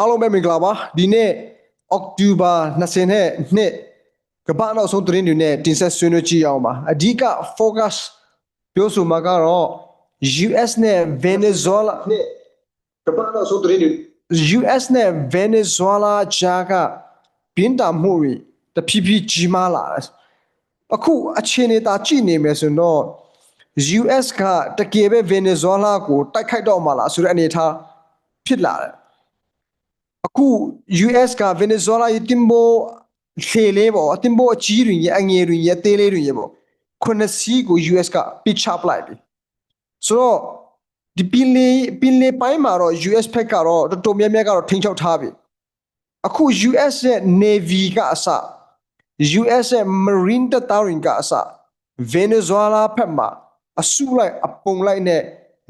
အားလုံးပဲမင်္ဂလာပါဒီနေ့အောက်တိုဘာ20နဲ့နှစ်ကမ္ဘာနောက်ဆုံးသတင်းတွေနဲ့တင်ဆက်ဆွေးနွေးကြည့်အောင်ပါအဓိက focus ပြောဆိုမှာကတော့ US နဲ့ Venezuela နဲ့ကမ္ဘာနောက်ဆုံးသတင်းတွေ US နဲ့ Venezuela ကြားကပြင်းထန်မှုတွေတဖြည်းဖြည်းကြီးမားလာတယ်အခုအခြေအနေသာကြည့်နေမယ်ဆိုတော့ US ကတကယ်ပဲ Venezuela ကိုတိုက်ခိုက်တော့မှာလားဆိုတဲ့အနေအထားဖြစ်လာတယ် အခု US က Venezuela ရဲ့တင်ပို့ခြေလေးပေါ့အတင်ပို့အကြီးတွေရဲ့အငယ်တွေရဲ့သေးလေးတွေရဲ့ပေါ့ခုနှစ်စီးကို US ကပြချပလိုက်ပြီဆိုတော့ဒီပင်လေပင်လေပိုင်းမှာတော့ US ဖက်ကတော့တော်တော်များများကတော့ထိန်းချုပ်ထားပြီအခု US ရဲ့ Navy ကအစ US ရဲ့ Marine တပ်သားတွေကအစ Venezuela ဖက်မှာအစုလိုက်အပုံလိုက်နဲ့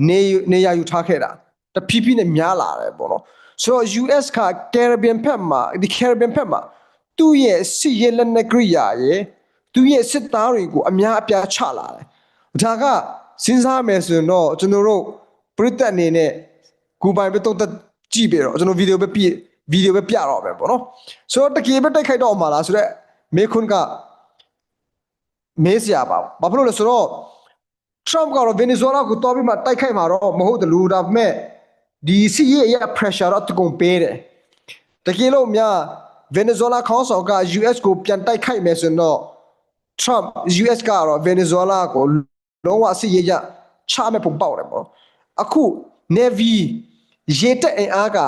နေနေရယူထားခဲ့တာတဖြည်းဖြည်းနဲ့များလာတယ်ပေါ့နော် ဆိုတော့ US က Caribbean ဖက်မှာဒီ Caribbean ဖက်မှာသူ့ရဲ့စစ်ရေးလက်နက်ကရိယာရဲ့သူ့ရဲ့စစ်သားတွေကိုအများအပြားချလာတယ်ဒါကစဉ်းစားမယ်ဆိုရင်တော့ကျွန်တော်တို့ပြည်သက်အနေနဲ့ကိုယ်ပိုင်ပဲတုံးသက်ကြည့်ပြီးတော့ကျွန်တော်ဗီဒီယိုပဲပြဗီဒီယိုပဲပြတော့မယ်ပေါ့နော်ဆိုတော့တကယ်ပဲတိုက်ခိုက်တော့မှာလားဆိုတော့မေခွန်းကမေးစရာပါဘာဖြစ်လို့လဲဆိုတော့ Trump ကတော့ Venezuela ကိုတော်ပြီးမှတိုက်ခိုက်မှာတော့မဟုတ်တယ်လို့ဒါပေမဲ့ ဒီစီရဲ့အရာ pressure တော့တကုန်ပေးတယ်တကယ်လို့များ Venezuela ခေါင်းဆောင်က US ကိုပြန်တိုက်ခိုက်မယ်ဆိုရင်တော့ Trump US ကတော့ Venezuela ကိုလုံးဝစီရဲ့ရချမဲ့ပုံပေါက်တယ်ပေါ့အခု Navy ရေတပ်အင်အားက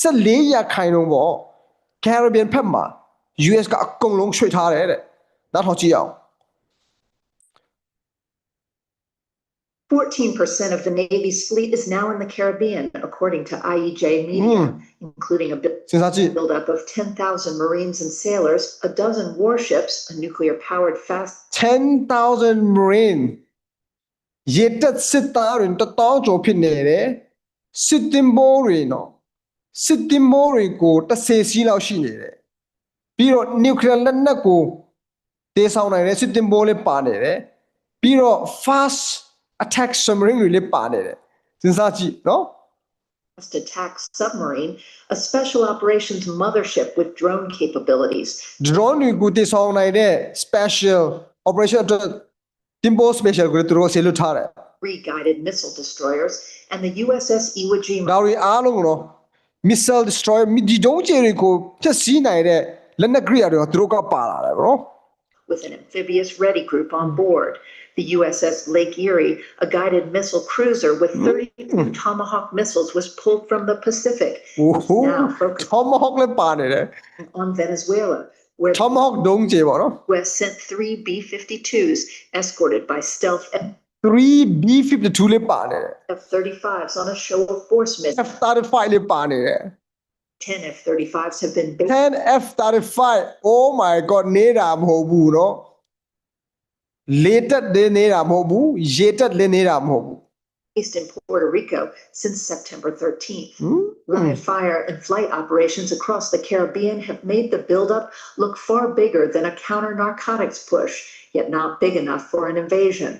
14ရာခိုင်နှုန်းပေါ့ Caribbean ဖက်မှာ US ကအကုန်လုံးရွှေ့ထားတယ်တဲ့နောက်ထောင်ကြည့်အောင် 14% of the Navy's fleet is now in the Caribbean, according to IEJ media, including a bu- စဉ်းစားကြည့် buildup of 10,000 Marines and sailors, a dozen warships, a nuclear powered fast 10,000 marine ရေတက်စစ်သားတွေတတောင်းကျော်ဖြစ်နေတယ်စစ်တင်ဘောတွေနော်စစ်တင်ဘောတွေကိုတစ်ဆယ်စီးလောက်ရှိနေတယ်ပြီးတော့ nuclear လက်နက်ကိုတေးဆောင်နိုင်တဲ့စစ်တင်ဘောလေးပါနေတယ်ပြီးတော့ fast attack submarine တွေလည်းပါနေတယ်စဉ်းစားကြည့်နော် attack submarine, a special operations mothership with drone capabilities. drone တွေကိုတေးဆောင်နိုင်တဲ့ special operation အတွက်တင်ဘော special ကိုသူတို့ဆေလွတ်ထားတယ် three guided missile destroyers, and the USS Iwo Jima ဒါတွေအားလုံးကိုတော့ missile destroyer ဒီဒုံးကျည်တွေကိုဖျက်ဆီးနိုင်တဲ့လက်နက်ကရိယာတွေကသူတို့ကပါလာတယ်ဗော with an amphibious ready group on board. The USS Lake Erie, a guided missile cruiser with 30 Tomahawk missiles, was pulled from the Pacific โอ้โห now focused Tomahawk လည်းပါနေတယ် on Venezuela, where the Tomahawk ဒုံးကျည်ပေါ့နော် U.S. sent three B-52s escorted by stealth 3B52 လည်းပါနေတယ် F-35s on a show of force mission. F35 လည်းပါနေတယ် 10 F-35s have been based 10 F35 oh my god နေတာမဟုတ်ဘူးเนาะ ಲೇಟರ್ಡ್ ನೇರ ಮೋಬು ಜೇಟರ್ ಲೇ ನೇರ ಮೋಬು based in Puerto Rico since September 13th. Mm. Live fire and flight operations across the Caribbean have made the buildup look far bigger than a counter narcotics push, yet not big enough for an invasion.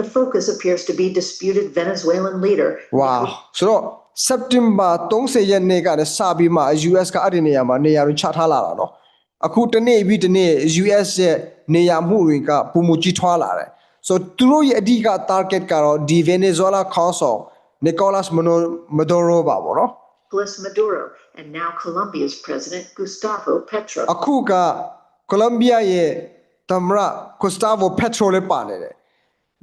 The focus appears to be disputed Venezuelan leader. Wow. So September 30th ရက်နေ့ကလည်းစပြီးမှ US no. အခုတစ်နေ့ပြီးတစ်နေ့ US ရဲ့နေရာမှုတွေကပုံမကြီးထွားလာတယ်ဆိုတော့သူတို့ရဲ့အဓိက target ကတော့ဒီ Venezuela ခေါင်းဆောင် Nicolas Maduro ပါပေါ့နော် Nicolas Maduro and now Colombia's President Gustavo Petro. အခုက Colombia ရဲ့သမ္မတ Gustavo Petro လည်းပါနေတယ်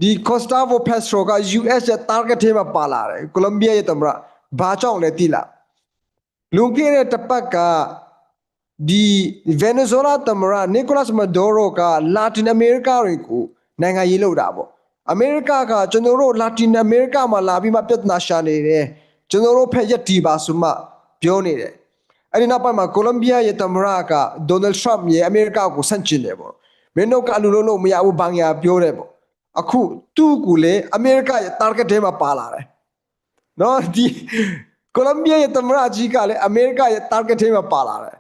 ဒီ Gustavo Petro က US ရဲ့ target ထဲမှာပါလာတယ် Colombia ရဲ့သမ္မတဘာကြောင့်လဲသိလားလွန်ခဲ့တဲ့တစ်ပတ်က ဒီ Venezuela သမ္မတ Nicolas Maduro က Latin America တွေကိုနိုင်ငံရေးလုပ်တာပေါ့အမေရိကကကျွန်တော်တို့ Latin America မှာလာပြီးမှပြဿနာရှာနေတယ်ကျွန်တော်တို့ဖက်ရက်တီပါဆိုမှပြောနေတယ်အဲ့ဒီနောက်ပိုင်းမှာကိုလံဘီယာရဲ့သမ္မတကဒေါ်နယ်ထရမ့်ရဲ့အမေရိကကိုဆန့်ကျင်တယ်ပေါ့မင်းတို့ကအလူလုံးလို့မရဘူးဘန်ယာပြောတယ်ပေါ့အခုသူ့ကိုလေအမေရိကရဲ့ target ထဲမှာပါလာတယ်နော်ဒီကိုလံဘီယာရဲ့သမ္မတကြီးကလည်းအမေရိကရဲ့ target ထဲမှာပါလာတယ်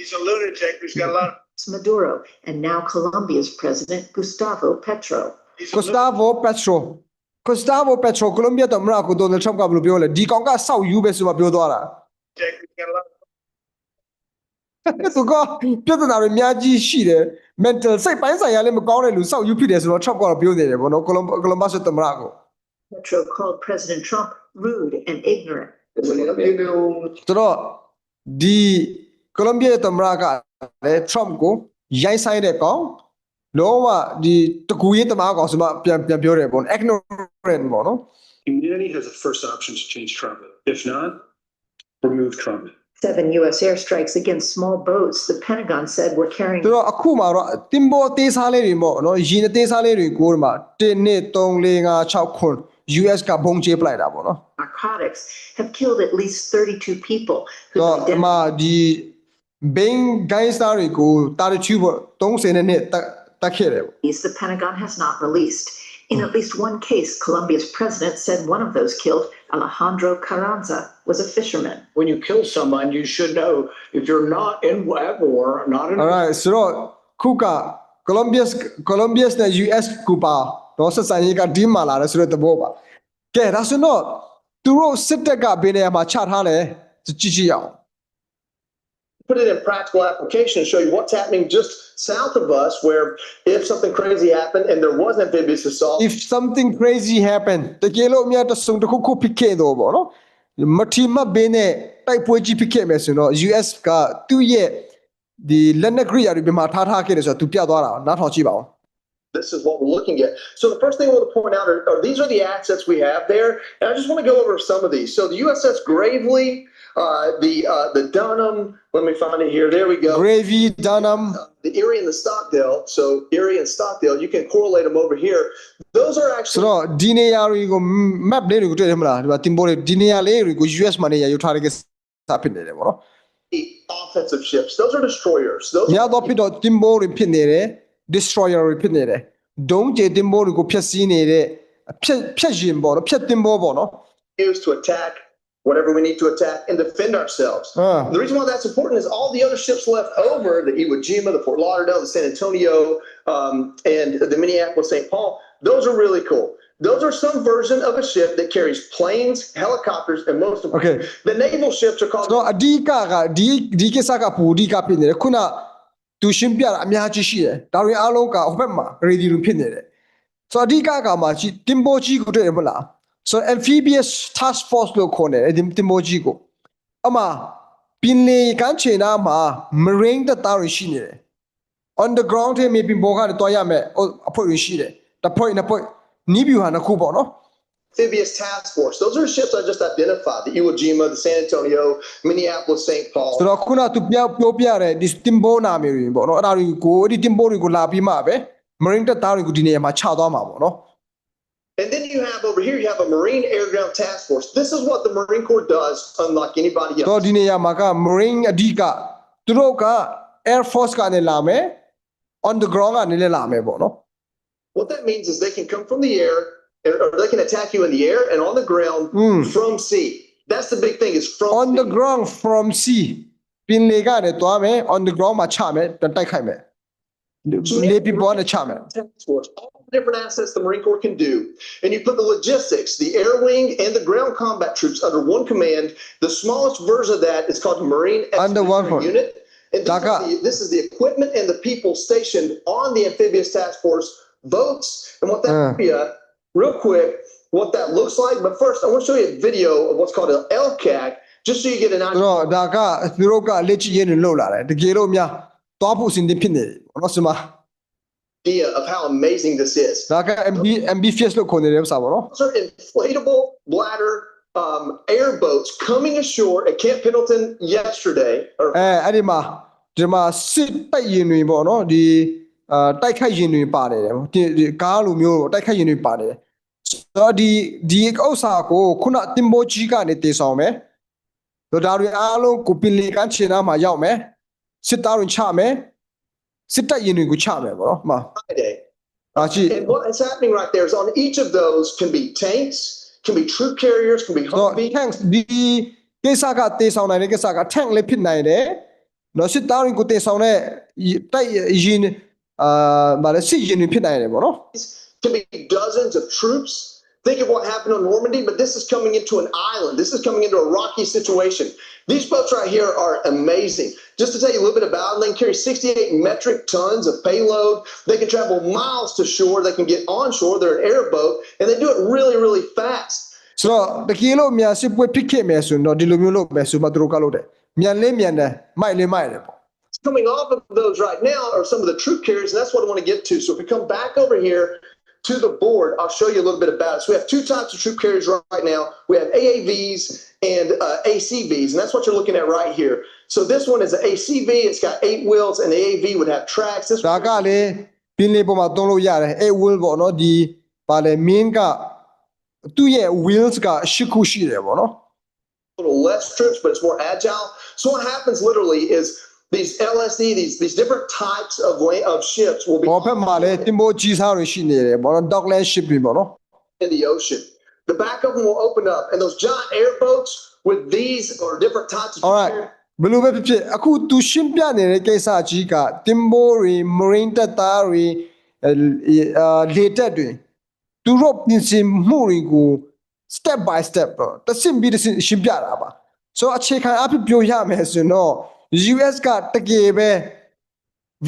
He's a lunatic who's got a lot of. Maduro and now Colombia's President Gustavo Petro. He's a ကိုစတာဗိုပက်ထရိုကိုစတာဗိုပက်ထရိုကိုလံဘီယာသမ္မတကိုဒေါ်နယ်ထရမ့်ကဘယ်လိုပြောလဲဒီကောင်ကစောက်ယူပဲဆိုမှပြောသွားတာ lunatic who's got a lot of သူကပြဿနာတွေအများကြီးရှိတယ် mental စိတ်ပိုင်းဆိုင်ရာလည်းမကောင်းတဲ့လူစောက်ယူဖြစ်တယ်ဆိုတော့ Trump ကတော့ပြောနေတယ်ပေါ့နော်ကိုလံကိုလံဘတ်သမ္မတကို Metro called President Trump rude and ignorant. ဆိုတော့ဒီ ကိုလံဘီယာသမ္မတကလည်း Trump ကိုရိုင်းဆိုင်တဲ့ကောင်လုံးဝဒီတကူရေးတမားကောင်ဆိုမှပြန်ပြန်ပြောတယ်ပေါ့နော် ignorant ပေါ့နော် Humanity has a first option to change Trump. If not, remove Trump. Seven U.S. airstrikes against small boats the Pentagon said were carrying ဆိုတော့အခုမှတော့တင်ပေါ်အသေးစားလေးတွေပေါ့နော်ရင်းအသေးစားလေးတွေကိုဒီမှာ1 2 3 4 5 6ခွန်း US ကဘုံချေပလိုက်တာပေါ့နော် narcotics have killed at least 32 people ဆို whose တော့အ identities မဒီ Bing gangster တွေကိုတာရချူပေါ့30နဲ့နှစ်တက်တက်ခဲ့တယ်ပေါ့ the Pentagon has not released. In at least one case, Colombia's president said one of those killed, Alejandro Carranza, was a fisherman. when you kill someone, you should know if you're not in at war, not in alright ဆိုတော့ခုက Columbia Columbia နဲ့ US ကူပါတော့ဆက်ဆံရေးကဒီမှာလာတယ်ဆိုတဲ့သဘောပါကဲဒါဆိုတော့သူတို့စစ်တပ်ကဘယ်နေရာမှာချထားလဲကြည့်ကြည့်ရအောင် put it in practical application and show you what's happening just south of us, where if something crazy happened and there was amphibious assault, if something crazy happen တကယ်လို့အများတဆုံတစ်ခုခုဖြစ်ခဲ့တော့ဗောနော်မထီမဘင်းနဲ့တိုက်ပွဲကြီးဖြစ်ခဲ့မယ်ဆိုတော့ US ကသူ့ရဲ့ဒီလက်နက်ကရိယာတွေပြမှာထားထားခဲ့တယ်ဆိုတော့သူပြသွားတာနားထောင်ကြည့်ပါဦး this is what we're looking at. So the first thing I want to point out are, are these are the assets we have there, and I just want to go over some of these. So the USS Gravely, uh, the uh, the Dunham. Let me find it here. There we go. gravy Dunham The Erie and the Stockdale. So Erie and Stockdale, you can correlate them over here. Those are ဆို actually တော့ဒီနေရာတွေကို map လေးတွေကိုတွေ့တယ်မလားဒီမှာတင်ပို့တယ်ဒီနေရာလေးတွေကို US မှာနေရာယူထားတဲ့ကစားဖြစ်နေတယ်ဗောနော် offensive ships. Those are destroyers. Those ညတော့ဖြစ်တော့တင်ပို့တွေဖြစ်နေတယ် destroyer တွေဖြစ်နေတယ်ဒုံးကျတင်ပို့တွေကိုဖျက်ဆီးနေတဲ့ဖြက်ဖြက်ရင်ပေါ့နော်ဖြက်တင်ပို့ပေါ့နော် used to attack whatever we need to attack and defend ourselves. Ah. The reason why that's important is all the other ships left over, the Iwo Jima, the Fort Lauderdale, the San Antonio, um, and the Minneapolis St. Paul, those are really cool. Those are some version of a ship that carries planes, helicopters, and most of Okay. the naval ships are called ဆိုတော့အဓိကကဒီဒီကိစ္စကပူအဓိကဖြစ်နေတယ်ခုန သူရှင်းပြတာအများကြီးရှိတယ်ဒါတွေအားလုံးကဟိုဘက်မှာ ready လို့ဖြစ်နေတယ်ဆိုတော့အဓိကကမှကြီးတင်ပိုကြီးကိုတွေ့ရမလားဆိုတော့ amphibious task force လို့ခေါ်တယ်ဒီတင်ပိုကြီးကိုအမှပင်လေကမ်းခြေနားမှာ marine တပ်သားတွေရှိနေတယ် on the ground ထဲမြေပြင်ပေါ်ကနေတွားရမယ်ဟိုအဖွဲ့တွေရှိတယ်တစ်ဖွဲ့နှစ်ဖွဲ့နီးဗျူဟာနှစ်ခုပေါ့နော် amphibious task force. Those are ships I just identified: the Iwo Jima, the San Antonio, Minneapolis St. Paul. ဆိုတော့ခုနသူပြောပြောပြတဲ့ဒီတင်ပိုနာမည်တွေပေါ့နော်အဲ့ဒါတွေကိုအဲ့ဒီတင်ပိုတွေကိုလာပြီးမှပဲ marine တပ်သားတွေကိုဒီနေရာမှာချသွားမှာပေါ့နော် And then you have over here, you have a Marine Air Ground Task Force. This is what the Marine Corps does, unlike anybody ဆိုတော့ else. ဒီနေရာမှာက marine အဓိကသူတို့က air force ကနေလာမယ် on the ground ကနေလည်းလာမယ်ပေါ့နော် What that means is they can come from the air, or or they can attack you in the air and on the ground Mm. from sea. That's the big thing is from on the sea. ground from sea ပင်လေကနေတွားမယ် on the ground မှာချမယ်တိုက်ခိုက်မယ်လေပြပေါ်နဲ့ချမယ် Task Force, all the different assets the Marine Corps can do. And you put the logistics, the air wing and the ground combat troops under one command. The smallest version of that is called the Marine Under one Expeditionary command. Unit. And this Daga. is, the, this is the equipment and the people stationed on the amphibious task force boats. And what that Uh. uh. real quick, what that looks like. But first, I want to show you a video of what's called an LCAC, just so you get an ဆို idea. တော့ဒါကသူတို့ကလက်ချရင်းတွေလှုပ်လာတယ်တကယ်လို့များတွားဖို့အစဉ်သင့်ဖြစ်နေတယ်ပေါ့နော်ဆိုမှာ of how amazing this is. ဒါက MB ambitious လို့ခေါ်နေတဲ့ဥစ္စာပေါ့နော် Those are inflatable bladder um, airboats coming ashore at Camp Pendleton yesterday. Or အဲအဲ့ဒီမှာဒီမှာစစ်တိုက်ရင်တွေပေါ့နော်ဒီ အာတိုက်ခိုက်ရင်တွေပါနေတယ်ဒီဒီကားလိုမျိုးပေါ့တိုက်ခိုက်ရင်တွေပါနေတယ်ဆိုတော့ဒီဒီဥစ္စာကိုခုနတင်ပိုကြီးကနေတည်ဆောင်မယ်ဆိုတော့ဒါတွေအားလုံးကိုပင်လီကန်ချင်နာမှာရောက်မယ်စစ်သားတွေချမယ်စစ်တပ်ရင်တွေကိုချမယ်ပေါ့နော်မှ Friday. အာကြည့် And what is happening right there is on each of those can be tanks, can be troop carriers, can be ဆိုတော့ Humvee. tanks ဒီကိစ္စကတည်ဆောင်နိုင်တဲ့ကိစ္စက tank လည်းဖြစ်နိုင်တယ်နော်စစ်သားတွေကိုတည်ဆောင်တဲ့တိုက်ရင် အာဗာလဲစစ်ရင်တွေဖြစ်နိုင်တယ်ပေါ့နော် can be dozens of troops Think of what happened on Normandy, but this is coming into an island. This is coming into a rocky situation. These boats right here are amazing. Just to tell you a little bit about them, they can carry 68 metric tons of payload. They can travel miles to shore. They can get onshore. They're an airboat, and they do it really, really fast. ဆိုတော့တကယ်လို့မြန်စစ်ပွဲဖြစ်ခဲ့မယ်ဆိုရင်တော့ဒီလိုမျိုးလုပ်မယ်ဆိုမှသူတို့ကလုပ်တယ်မြန်လေးမြန်တယ်မိုက်လေးမိုက်တယ်ပေါ့ Coming off of those right now are some of the troop carriers, and that's what I want to get to. So if we come back over here to the board, I'll show you a little bit about it. So we have two types of troop carriers right now. We have AAVs and uh, ACVs, and that's what you're looking at right here. So this one is an ACV. It's got eight wheels, and the AAV would have tracks. This ဒါကလေပင်လေးပေါ်မှာသုံးလို့ရတယ်အဲ wheel ပေါ့နော်ဒီပါလေ main ကသူ့ရဲ့ wheels ကရှစ်ခုရှိတယ်ပေါ့နော် little less trips, but it's more agile. So what happens literally is these LSD, these these different types of way of ships will be ဘောဖက်မှာလည်းတင်ပိုကြီးစားတွေရှိနေတယ်ပေါ့နော် dockland shipping ပေါ့နော် in the ocean. The back of them will open up, and those giant airboats with these or different types of all right ဘယ်လိုပဲဖြစ်ဖြစ်အခုသူရှင်းပြနေတဲ့ကိစ္စကြီးကတင်ပိုတွေ marine တပ်သားတွေအဲအာလေတပ်တွေသူတို့ပြင်ဆင်မှုတွေကို step by step တော့တစ်ဆင့်ပြီးတစ်ဆင့်ရှင်းပြတာပါဆိုတော့အခြေခံအဖြစ်ပြောရမယ်ဆိုရင်တော့ US ကတကယ်ပဲ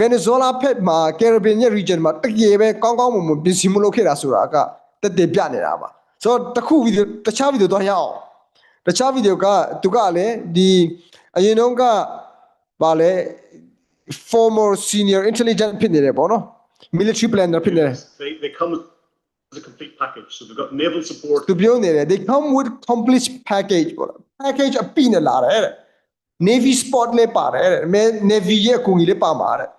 Venezuela ဖက်မှာ Caribbean ရဲ့ region မှာတကယ်ပဲကောင်းကောင်းမွန်မွန်ပြင်ဆင်မှုလုပ်ခဲ့တာဆိုတာကတက်တက်ပြနေတာပါဆိုတော့တစ်ခုဗီဒီယိုတခြားဗီဒီယိုတော့ရအောင်တခြားဗီဒီယိုကသူကလည်းဒီအရင်တုန်းကဗာလဲ former senior intelligent ဖြစ်နေတယ်ပေါ့နော် military planner ဖြစ်နေတယ် They, they come as a complete package. So they've got naval support, သူပြောနေတယ် they come with complete package ပေါ့နော် package အပြည့်နဲ့လာတယ်တဲ့ navy sport လည်းပါတယ်တဲ့ navy ရဲ့အကူအညီလည်းပါမှာတဲ့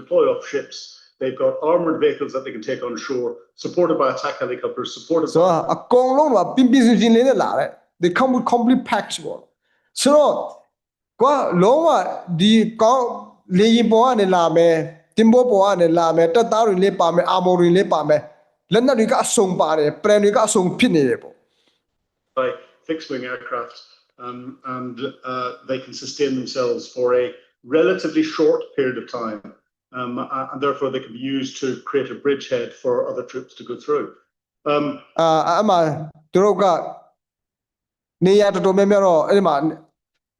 deploy off ships. They've got armored vehicles that they can take on shore, supported by attack helicopters, supported ဆိုတော့အကုန်လုံးတော့ပြင်းပြင်းစင်စင်လေးနဲ့လာတယ် they come with complete packs ပေါ့ဆိုတော့ကွာလုံးဝဒီကောင်းလေရင်ပေါ်ကနေလာမယ်တင်ဘောပေါ်ကနေလာမယ်တက်သားတွေလေးပါမယ်အာမော်တွေလေးပါမယ်လက်နက်တွေကအစုံပါတယ် plan တွေကအစုံဖြစ်နေတယ်ပေါ့ by fixed wing aircraft, um, and uh, they can sustain themselves for a relatively short period of time. Um, a- and therefore, they can be used to create a bridgehead for other troops to go through. Um, အာအမှသူတို့ကနေရတော်တော်များများတော့အဲ့ဒီမှာ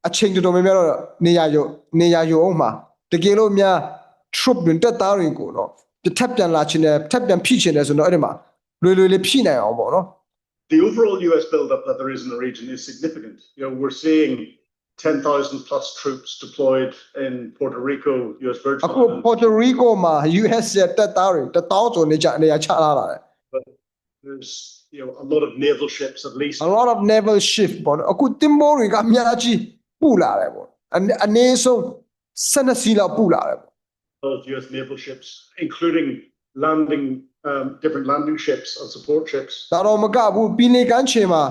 အချိန်တော်တော်များများတော့နေရရုံနေရရုံအောင်မှာတကယ်လို့များ troop တွေတက်သားတွေကိုတော့တစ်ထပ်ပြန်လာချင်တယ်ထပ်ပြန်ဖိချင်တယ်ဆိုတော့အဲ့ဒီမှာလွယ်လွယ်လေးဖိနိုင်အောင်ပေါ့နော် the overall US buildup that there is in the region is significant. You know, we're seeing 10,000 plus troops deployed in Puerto Rico, US Virgin အခု Islands. Puerto Rico မှာ US ရဲ့တက်သားတွေတတောင်းကျော်နေကြနေရချလာတာတယ် There's you know a lot of naval ships, at least a lot of naval shift ပေါ့နော်အခုတင်မိုးတွေကအများကြီးပူလာတယ်ပေါ့အနအနည်းဆုံး12စီးလောက်ပူလာတယ်ပေါ့ of US naval ships, including landing um, different landing ships and support ships. ဒါတော့မကဘူးပင်လေကမ်းခြေမှာ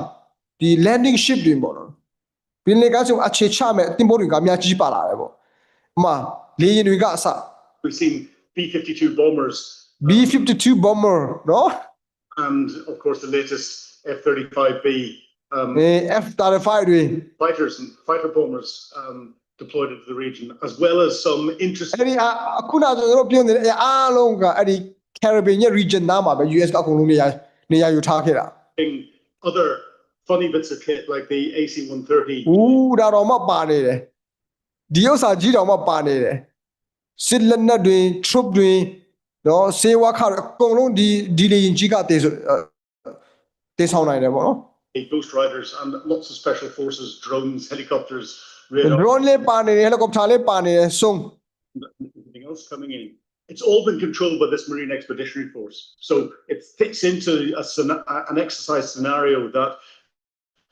ဒီ landing ship တွေပေါ့နော်ပင်လေကမ်းခြေမှာအခြေချမဲ့တင်ပိုးတွေကအများကြီးပါလာတယ်ပေါ့ဥပမာလေယာဉ်တွေကအစ We've seen B-52 bombers B52 bomber နော် and, of course, the latest F-35B um, အဲ F35 တွေ fighters and fighter bombers um, deployed into the region, as well as some interesting အဲ့ဒီအအခုနကကျွန်တော်တို့ပြောနေတဲ့အားလုံးကအဲ့ဒီ Caribbean ရဲ့ region နားမှာပဲ US ကအကုန်လုံးနေရာနေရာယူထားခဲ့တာ other funny bits of kit like the AC-130. ဦးဒါတော့မှပါနေတယ်ဒီဥစ္စာကြီးတော်မှပါနေတယ်စစ်လက်နက်တွေ troop တွေနော်စေဝါခါတွေအကုန်လုံးဒီဒီလေရင်ကြီးကတေဆိုတေဆောင်နိုင်တယ်ပေါ့နော် Ghost Riders and lots of special forces, drones, helicopters, radar, drone လေးပါနေတယ် helicopter လေးပါနေတယ်စုံ everything else coming in. it's all been controlled by this Marine Expeditionary Force. So it fits into a, an exercise scenario that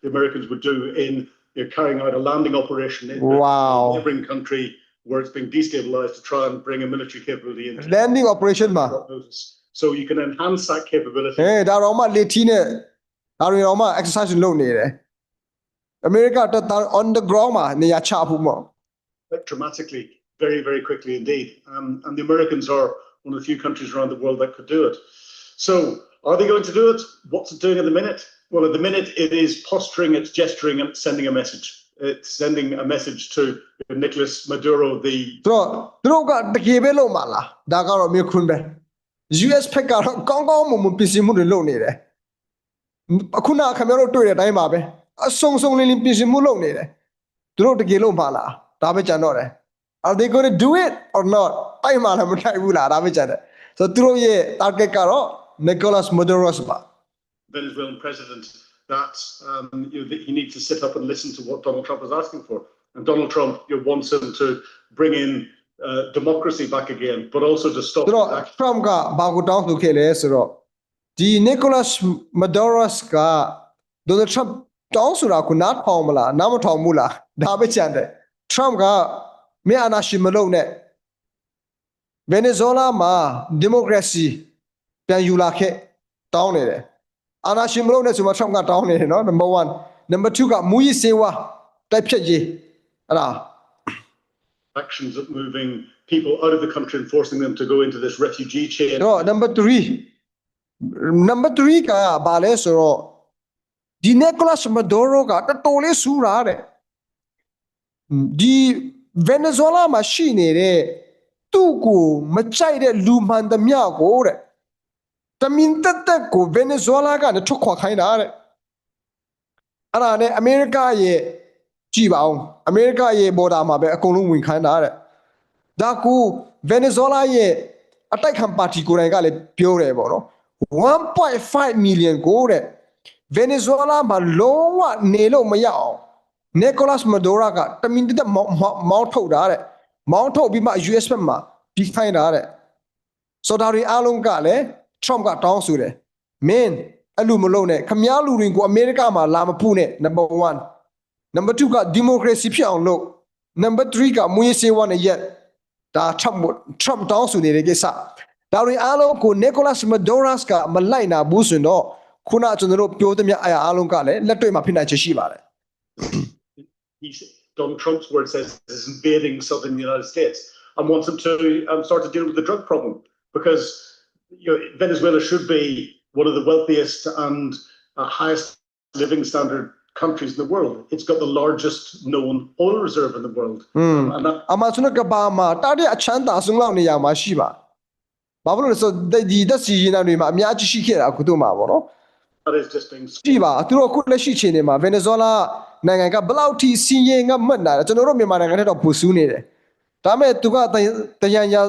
the Americans would do in you know, carrying out a landing operation in wow. a neighboring country where it's being destabilized to try and bring a military capability in. Landing operation, ma. So you can enhance that capability. Hey, that Roma Latine, that Roma exercise alone, eh? America, that on the ground, ma, ne ya chapu. Dramatically, very, very quickly indeed. Um, and the Americans are one of the few countries around the world that could do it. So, are they going to do it? What's it doing at the minute? Well, at the minute, it is posturing, it's gesturing, and it's sending a message. It's sending a message to Nicolas Maduro, the ဆိုတော့သူတို့ကတကယ်ပဲလုပ်မှာလားဒါကတော့မြေခွန်းပဲ US ဖက်ကတော့ကောင်းကောင်းမွန်မွန်ပြင်ဆင်မှုတွေလုပ်နေတယ် အခုနခင်ဗျားတို့တွေ့တဲ့အတိုင်းပါပဲအဆုံဆုံလင်းလင်းပြင်ဆင်မှုလုပ်နေတယ်သူတို့တကယ်လို့ပါလားဒါပဲကြံတော့တယ် are they going to do it or not တိုက်မှလည်းမတိုက်ဘူးလားဒါပဲကြံတယ်ဆိုတော့သူတို့ရဲ့ target ကတော့ Nicolas Maduro ပါ Venezuelan president that um, you know, that he needs to sit up and listen to what Donald Trump is asking for. And Donald Trump you know, wants him to bring in uh, democracy back again, but also to stop သူတော့ the action. Trump ကဘာကိုတောင်းဆိုခဲ့လဲဆိုတော့ဒီ Nicolas Maduro က Donald Trump တောင်းဆိုတာကိုနားထောင်မလားနားမထောင်ဘူးလားဒါပဲကြံတယ် Trump က မင်းအာဏာရှင်မလုပ်နဲ့ Venezuela မှာဒီမိုကရေစီပြန်ယူလာခဲ့တောင်းနေတယ်အာဏာရှင်မလုပ်နဲ့ဆိုမှ Trump ကတောင်းနေတယ်နော် number 1 number 2ကမူရစ်စေဝါတိုက်ဖြတ်ရေးအဲ့ဒါ actions of moving people out of the country and forcing them to go into this refugee chain. တော့ number 3 number 3ကဘာလဲဆိုတော့ဒီ Nicolas Maduro ကတော်တော်လေးစူးတာတဲ့ဒီ Venezuela မှာရှိနေတဲ့သူ့ကိုမကြိုက်တဲ့လူမှန်သမျှကိုတဲ့တမင်တက်တက်ကို Venezuela ကနေထုတ်ခွာခိုင်းတာတဲ့အဲ့ဒါနဲ့အမေရိကရဲ့ကြည်ပါအောင်အမေရိကရဲ့ border မှာပဲအကုန်လုံးဝင်ခိုင်းတာတဲ့ဒါကူဗင်နီဇွဲလားရဲ့အတိုက်ခံပါတီကိုယ်တိုင်ကလည်းပြောတယ်ပေါ့နော်1.5 million ကိုတဲ့ဗင်နီဇွဲလားမှာလုံးဝနေလို့မရအောင် နီကိုလတ်မဒိုရာကတမင်တက်မောင်းမောင်းထုတ်တာတဲ့မောင်းထုတ်ပြီးမှ US ဘက်မှာပြီးခိုင်းတာတဲ့ဆိုတော့ဒီအားလုံးကလည်း Trump ကတောင်းဆိုတယ်မင်းအဲ့လိုမလုပ်နဲ့ခမားလူတွေကိုအမေရိကမှာလာမပူနဲ့ number 1 number 2က democracy ဖြစ်အောင်လုပ် number 3ကမွေးစေဝါနဲ့ရက်ဒါ Trump Trump တောင်းဆိုနေတဲ့ကိစ္စဒါတွေအားလုံးကို Nicolas Maduro ကမလိုက်နာဘူးဆိုတော့ခုနကျွန်တော်တို့ပြောသမျှအရာအားလုံးကလည်းလက်တွေ့မှာဖြစ်နိုင်ချေရှိပါတယ် He, Donald Trump's word says is invading southern United States and wants them to um, start to deal with the drug problem because you know, Venezuela should be one of the wealthiest and uh, highest living standard countries in the world. It's got the largest known oil reserve in the world. อืม And that အမှကျွန်တော်ကဘာမှာတာတဲ့အချမ်းသာဆုံးလောက်နေရာမှာရှိပါဘာဖြစ်လို့လဲဆိုတော့ဒီသက်စီရင်တွေမှာအများကြီးရှိခဲ့တာအခုတို့မှာပေါ့နော် that is just being ကြည့်ပါသူတို့အခုလက်ရှိချိန်နေမှာဗင် နီဇွဲလားနိုင်ငံကဘယ်လောက်ထိစီးရင်ကမှတ်နာတယ်ကျွန်တော်တို့မြန်မာနိုင်ငံထက်တော့ပူဆူးနေတယ်ဒါပေမဲ့သူကတယတယံရာ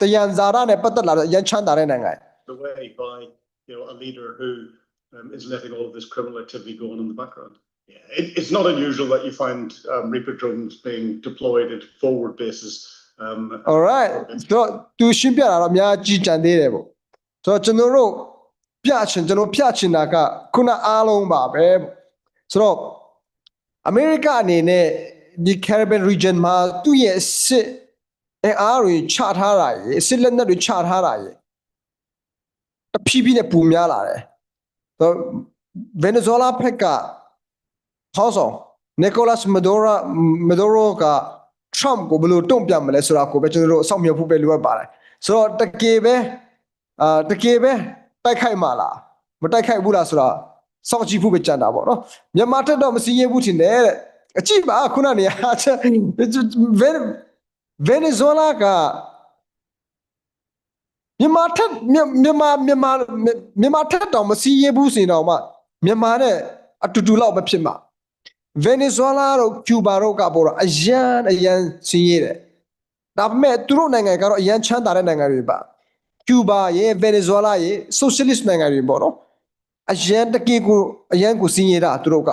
တယံဇာရနဲ့ပတ်သက်လာတော့ရန်ချမ်းသာတဲ့နိုင်ငံ away by you know a leader who um, is letting all of this criminal activity go on in the background. Yeah, it, it's not unusual that you find um, Reaper drones being deployed at forward bases. Um, alright ဆိုတော့သူရှင်းပြတာတော့အများကြီးကြံသေးတယ်ပေါ့ဆိုတော့ကျွန်တော်တို့ပြချင်ကျွန်တော်ပြချင်တာကခုနအားလုံးပါပဲပေါ့ဆိုတော့ အမေရိကအနေနဲ့ဒီ Caribbean region မှာသူ့ရဲ့စစ်အဲအားတွေချထားတာရေစစ်လက်နက်တွေချထားတာရေတဖြည်းဖြည်းနဲ့ပူများလာတယ်ဆိုတော့ဗင်နီဇွဲလားဖက်ကဟောဆောင်နီကိုလတ်မဒိုရာမဒိုရိုက Trump ကိုဘယ်လိုတုံ့ပြန်မလဲဆိုတာကိုပဲကျွန်တော်တို့အဆောင်မြောက်ဖို့ပဲလိုအပ်ပါတယ်ဆိုတော့တကယ်ပဲအာတကယ်ပဲတိုက်ခိုက်မှာလားမတိုက်ခိုက်ဘူးလားဆိုတာ စောင့်ကြည့်ဖို့ပဲကြံတာပေါ့နော်မြန်မာထက်တော့မစည်းရဲဘူးထင်တယ်တဲ့အကြည့်ပါခုနနေရာချက်ဗင်ဗင်နီဇွဲလားကမြန်မာထက်မြန်မာမြန်မာမြန်မာထက်တော့မစည်းရဲဘူးစင်တော့မှမြန်မာနဲ့အတူတူလောက်ပဲဖြစ်မှာဗင်နီဇွဲလားတို့ကျူဘာတို့ကပေါ်တော့အရန်အရန်စင်းရဲတယ်ဒါပေမဲ့သူတို့နိုင်ငံကတော့အရန်ချမ်းသာတဲ့နိုင်ငံတွေပါကျူဘာရဲ့ဗင်နီဇွဲလားရဲ့ဆိုရှယ်လစ်နိုင်ငံတွေပေါ့နော် အရန်တကယ်ကိုအရန်ကိုစင်းရဲတာသူတို့က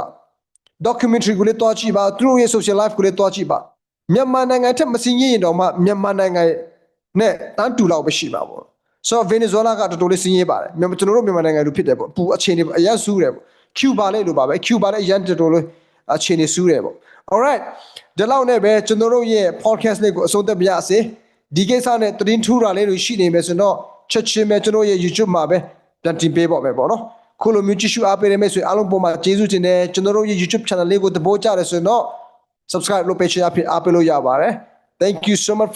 documentary ကိုလည်းတွားကြည့်ပါသူတို့ရဲ့ social life ကိုလည်းတွားကြည့်ပါမြန်မာနိုင်ငံထက်မစင်းရဲရင်တော့မှမြန်မာနိုင်ငံနဲ့တန်းတူလောက်ပဲရှိပါပေါ့ဆိုတော့ဗင်နီဇွဲလားကတော်တော်လေးစင်းရဲပါတယ်မြန်မာကျွန်တော်တို့မြန်မာနိုင်ငံလူဖြစ်တယ်ပေါ့ပူအခြေအနေအရန်ဆူးတယ်ပေါ့ကျူဘာလည်းလိုပါပဲကျူဘာလည်းအရန်တော်တော်လေးအခြေအနေစူးတယ်ပေါ့ alright ဒီလောက်နဲ့ပဲကျွန်တော်တို့ရဲ့ podcast လေးကိုအဆုံးသတ်ပြရစေဒီကိစ္စနဲ့သတင်းထူးတာလေးတွေရှိနေမယ်ဆိုတော့ချက်ချင်းပဲကျွန်တော်ရဲ့ YouTube မှာပဲပြန်တင်ပေးပါမယ်ပေါ့နော် ခုလိုမျိုးကြည့်ရှုအားပေးရမယ့်ဆိုရင်အားလုံးပုံမှာကျေးဇူးတင်တယ်ကျွန်တော်တို့ရဲ့ YouTube channel လေးကိုသဘောကျတယ်ဆိုရင်တော့ subscribe လုပ်ပေးချင်အဖြစ်အားပေးလို့ရပါတယ် thank you so much for